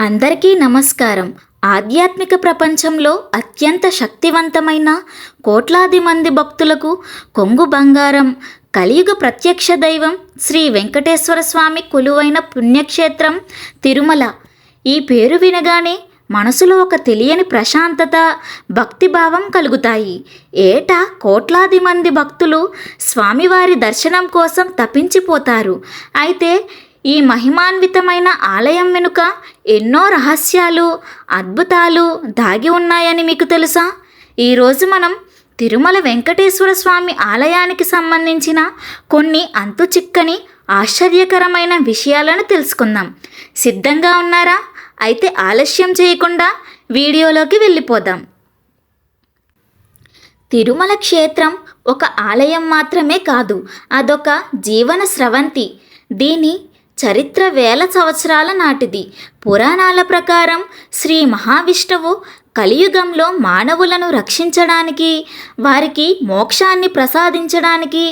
అందరికీ నమస్కారం. ఆధ్యాత్మిక ప్రపంచంలో అత్యంత శక్తివంతమైన కోట్లాది మంది భక్తులకు కొంగు బంగారం కలియుగ ప్రత్యక్ష దైవం శ్రీ వెంకటేశ్వర స్వామి కొలువైన పుణ్యక్షేత్రం తిరుమల. ఈ పేరు వినగానే మనసులో ఒక తెలియని ప్రశాంతత భక్తిభావం కలుగుతాయి. ఏటా కోట్లాది మంది భక్తులు స్వామివారి దర్శనం కోసం తపించిపోతారు. అయితే ఈ మహిమాన్వితమైన ఆలయం వెనుక ఎన్నో రహస్యాలు అద్భుతాలు దాగి ఉన్నాయని మీకు తెలుసా? ఈరోజు మనం తిరుమల వెంకటేశ్వర స్వామి ఆలయానికి సంబంధించిన కొన్ని అంతు చిక్కని ఆశ్చర్యకరమైన విషయాలను తెలుసుకుందాం. సిద్ధంగా ఉన్నారా? అయితే ఆలస్యం చేయకుండా వీడియోలోకి వెళ్ళిపోదాం. తిరుమల క్షేత్రం ఒక ఆలయం మాత్రమే కాదు అదొక జీవన స్రవంతి. దీని చరిత్ర వేల సంవత్సరాల నాటిది. పురాణాల ప్రకారం శ్రీ మహావిష్ణువు కలియుగంలో మానవులను రక్షించడానికి వారికి మోక్షాన్ని ప్రసాదించడానికి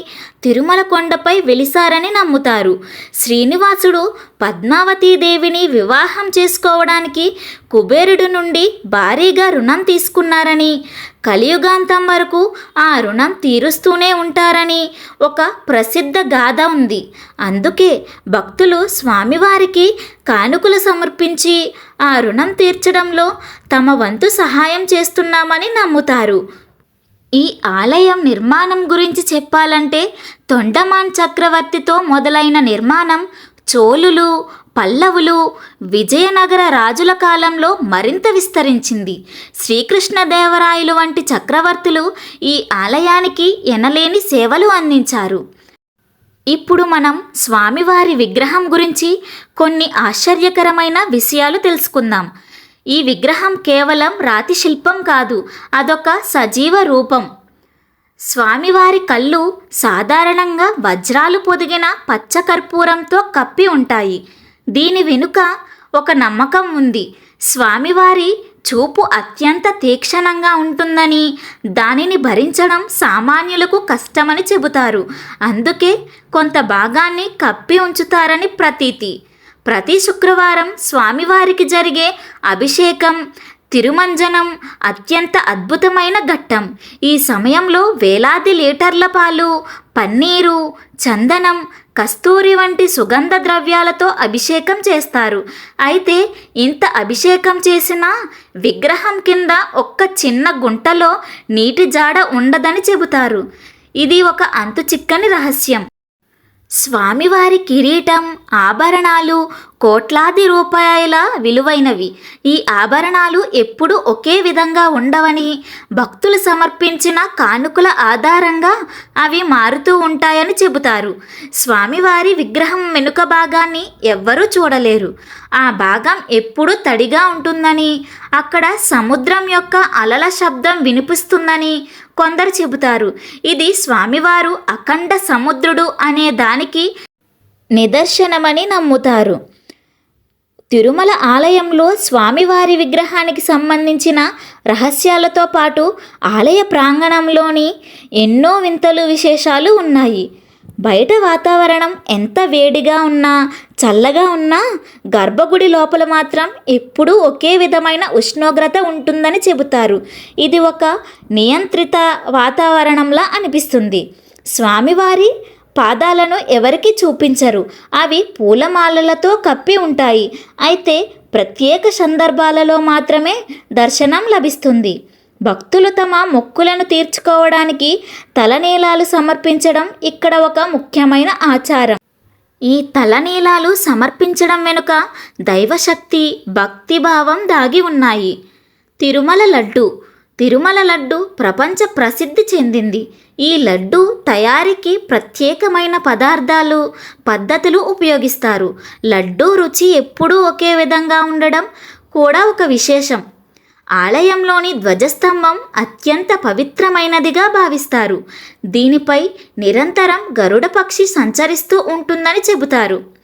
తిరుమల కొండపై వెలిసారని నమ్ముతారు. శ్రీనివాసుడు పద్మావతీదేవిని వివాహం చేసుకోవడానికి కుబేరుడు నుండి భారీగా రుణం తీసుకున్నారని కలియుగాంతం వరకు ఆ రుణం తీరుస్తూనే ఉంటారని ఒక ప్రసిద్ధ గాథ ఉంది. అందుకే భక్తులు స్వామివారికి కానుకలు సమర్పించి ఆ రుణం తీర్చడంలో తమ వంతు సహాయం చేస్తున్నామని నమ్ముతారు. ఈ ఆలయం నిర్మాణం గురించి చెప్పాలంటే తొండమాన్ చక్రవర్తితో మొదలైన నిర్మాణం చోళులు పల్లవులు విజయనగర రాజుల కాలంలో మరింత విస్తరించింది. శ్రీకృష్ణదేవరాయలు వంటి చక్రవర్తులు ఈ ఆలయానికి ఎనలేని సేవలు అందించారు. ఇప్పుడు మనం స్వామివారి విగ్రహం గురించి కొన్ని ఆశ్చర్యకరమైన విషయాలు తెలుసుకుందాం. ఈ విగ్రహం కేవలం రాతి శిల్పం కాదు అదొక సజీవ రూపం. స్వామివారి కళ్ళు సాధారణంగా వజ్రాలు పొదిగిన పచ్చకర్పూరంతో కప్పి ఉంటాయి. దీని వెనుక ఒక నమ్మకం ఉంది. స్వామివారి చూపు అత్యంత తీక్షణంగా ఉంటుందని దానిని భరించడం సామాన్యులకు కష్టమని చెబుతారు. అందుకే కొంత భాగాన్ని కప్పి ఉంచుతారని ప్రతీతి. ప్రతి శుక్రవారం స్వామివారికి జరిగే అభిషేకం తిరుమంజనం అత్యంత అద్భుతమైన ఘట్టం. ఈ సమయంలో వేలాది లీటర్ల పాలు పన్నీరు చందనం కస్తూరి వంటి సుగంధ ద్రవ్యాలతో అభిషేకం చేస్తారు. అయితే ఇంత అభిషేకం చేసినా విగ్రహం కింద ఒక్క చిన్న గుంటలో నీటి జాడ ఉండదని చెబుతారు. ఇది ఒక అంతు చిక్కని రహస్యం. స్వామివారి కిరీటం ఆభరణాలు కోట్లాది రూపాయల విలువైనవి. ఈ ఆభరణాలు ఎప్పుడూ ఒకే విధంగా ఉండవని భక్తులు సమర్పించిన కానుకల ఆధారంగా అవి మారుతూ ఉంటాయని చెబుతారు. స్వామివారి విగ్రహం వెనుక భాగాన్ని ఎవ్వరూ చూడలేరు. ఆ భాగం ఎప్పుడూ తడిగా ఉంటుందని అక్కడ సముద్రం యొక్క అలల శబ్దం వినిపిస్తుందని కొందరు చెబుతారు. ఇది స్వామివారు అఖండ సముద్రుడు అనే దానికి నిదర్శనమని నమ్ముతారు. తిరుమల ఆలయంలో స్వామివారి విగ్రహానికి సంబంధించిన రహస్యాలతో పాటు ఆలయ ప్రాంగణంలోని ఎన్నో వింతలు విశేషాలు ఉన్నాయి. బయట వాతావరణం ఎంత వేడిగా ఉన్నా చల్లగా ఉన్నా గర్భగుడి లోపల మాత్రం ఎప్పుడూ ఒకే విధమైన ఉష్ణోగ్రత ఉంటుందని చెబుతారు. ఇది ఒక నియంత్రిత వాతావరణంలా అనిపిస్తుంది. స్వామివారి పాదాలను ఎవరికి చూపించరు. అవి పూలమాలలతో కప్పి ఉంటాయి. అయితే ప్రత్యేక సందర్భాలలో మాత్రమే దర్శనం లభిస్తుంది. భక్తులు తమ మొక్కులను తీర్చుకోవడానికి తలనీలాలు సమర్పించడం ఇక్కడ ఒక ముఖ్యమైన ఆచారం. ఈ తలనీలాలు సమర్పించడం వెనుక దైవశక్తి భక్తిభావం దాగి ఉన్నాయి. తిరుమల లడ్డు తిరుమల లడ్డు ప్రపంచ ప్రసిద్ధి చెందింది. ఈ లడ్డు తయారీకి ప్రత్యేకమైన పదార్థాలు పద్ధతులు ఉపయోగిస్తారు. లడ్డు రుచి ఎప్పుడూ ఒకే విధంగా ఉండడం కూడా ఒక విశేషం. ఆలయంలోని ధ్వజస్తంభం అత్యంత పవిత్రమైనదిగా భావిస్తారు. దీనిపై నిరంతరం గరుడ పక్షి సంచరిస్తూ ఉంటుందని చెబుతారు.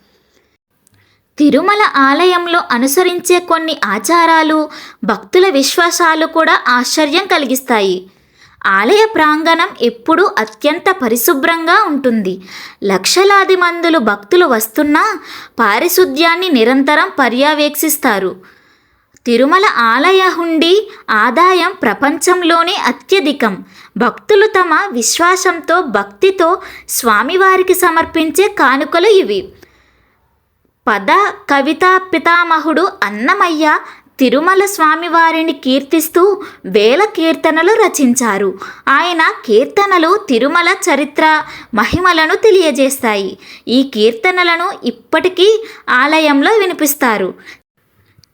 తిరుమల ఆలయంలో అనుసరించే కొన్ని ఆచారాలు భక్తుల విశ్వాసాలు కూడా ఆశ్చర్యం కలిగిస్తాయి. ఆలయ ప్రాంగణం ఎప్పుడూ అత్యంత పరిశుభ్రంగా ఉంటుంది. లక్షలాది మందులు భక్తులు వస్తున్నా పారిశుద్ధ్యాన్ని నిరంతరం పర్యవేక్షిస్తారు. తిరుమల ఆలయ హుండి ఆదాయం ప్రపంచంలోనే అత్యధికం. భక్తులు తమ విశ్వాసంతో భక్తితో స్వామివారికి సమర్పించే కానుకలు ఇవి. పద కవితా పితామహుడు అన్నమయ్య తిరుమల స్వామివారిని కీర్తిస్తూ వేల కీర్తనలు రచించారు. ఆయన కీర్తనలు తిరుమల చరిత్ర మహిమలను తెలియజేస్తాయి. ఈ కీర్తనలను ఇప్పటికీ ఆలయంలో వినిపిస్తారు.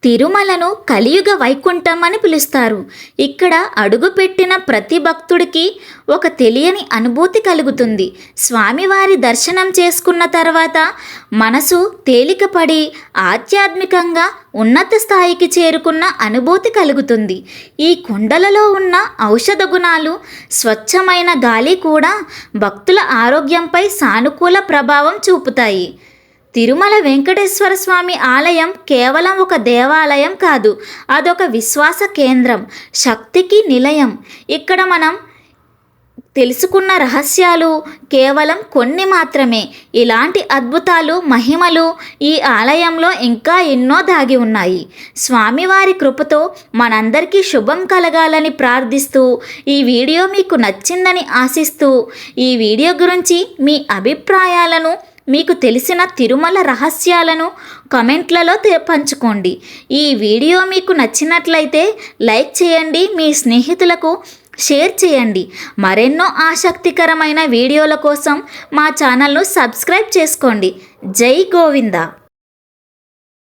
తిరుమలను కలియుగ వైకుంఠం అని పిలుస్తారు. ఇక్కడ అడుగుపెట్టిన ప్రతి భక్తుడికి ఒక తెలియని అనుభూతి కలుగుతుంది. స్వామివారి దర్శనం చేసుకున్న తర్వాత మనసు తేలికపడి ఆధ్యాత్మికంగా ఉన్నత స్థాయికి చేరుకున్న అనుభూతి కలుగుతుంది. ఈ కొండలలో ఉన్న ఔషధ గుణాలు స్వచ్ఛమైన గాలి కూడా భక్తుల ఆరోగ్యంపై సానుకూల ప్రభావం చూపుతాయి. తిరుమల వెంకటేశ్వర స్వామి ఆలయం కేవలం ఒక దేవాలయం కాదు అదొక విశ్వాస కేంద్రం శక్తికి నిలయం. ఇక్కడ మనం తెలుసుకున్న రహస్యాలు కేవలం కొన్ని మాత్రమే. ఇలాంటి అద్భుతాలు మహిమలు ఈ ఆలయంలో ఇంకా ఎన్నో దాగి ఉన్నాయి. స్వామివారి కృపతో మనందరికీ శుభం కలగాలని ప్రార్థిస్తూ ఈ వీడియో మీకు నచ్చిందని ఆశిస్తూ ఈ వీడియో గురించి మీ అభిప్రాయాలను మీకు తెలిసిన తిరుమల రహస్యాలను కమెంట్లలో పంచుకోండి. ఈ వీడియో మీకు నచ్చినట్లయితే లైక్ చేయండి మీ స్నేహితులకు షేర్ చేయండి. మరెన్నో ఆసక్తికరమైన వీడియోల కోసం మా ఛానల్ను సబ్స్క్రైబ్ చేసుకోండి. జై గోవిందా!